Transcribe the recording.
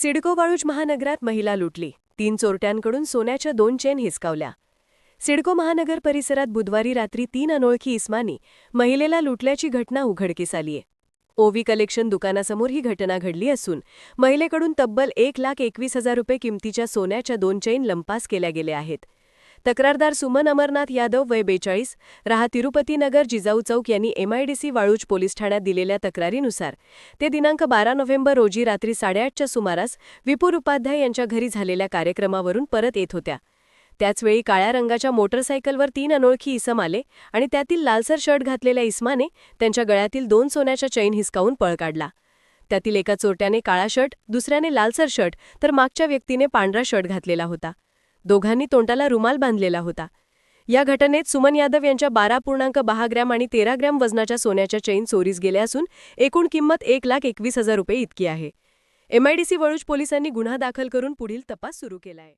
सिडको वाळूज महानगरात महिला लुटली. तीन चोरट्यांकडून सोन्याच्या दोन चेन हिसकावल्या. सिडको महानगर परिसरात बुधवारी रात्री तीन अनोळखी इस्मानी महिलेला लुटल्याची घटना उघडकीस आलीय. ओवी कलेक्शन दुकानासमोर ही घटना घडली असून महिलेकडून तब्बल एक लाख एकवीस हजार रुपये किमतीच्या सोन्याच्या दोन चैन लंपास केल्या गेल्या आहेत. तक्रारदार सुमन अमरनाथ यादव वय बेचाळीस राहा तिरुपती नगर जिजाऊ चौक यांनी एमआयडीसी वाळूज पोलीस ठाण्यात दिलेल्या तक्रारीनुसार ते दिनांक बारा नोव्हेंबर रोजी रात्री साडेआठच्या सुमारास विपुर उपाध्याय यांच्या घरी झालेल्या कार्यक्रमावरून परत येत होत्या. त्याचवेळी काळ्या रंगाच्या मोटरसायकलवर तीन अनोळखी इसम आले आणि त्यातील लालसर शर्ट घातलेल्या इस्माने त्यांच्या गळ्यातील दोन सोन्याच्या चैन हिसकावून पळ काढला. त्यातील एका चोरट्याने काळा शर्ट दुसऱ्याने लालसर शर्ट तर मागच्या व्यक्तीने पांढरा शर्ट घातलेला होता. दोघांनी तोंडाला रुमाल बांधलेला होता. या घटनेत सुमन यादव यांच्या बारा पूर्णांक दहा ग्रॅम आणि तेरा ग्रॅम वजनाच्या सोन्याच्या चैन चोरीस गेल्या असून एकूण किंमत एक लाख एकवीस हजार रुपये इतकी आहे. एमआयडीसी वळूज पोलिसांनी गुन्हा दाखल करून पुढील तपास सुरू केला आहे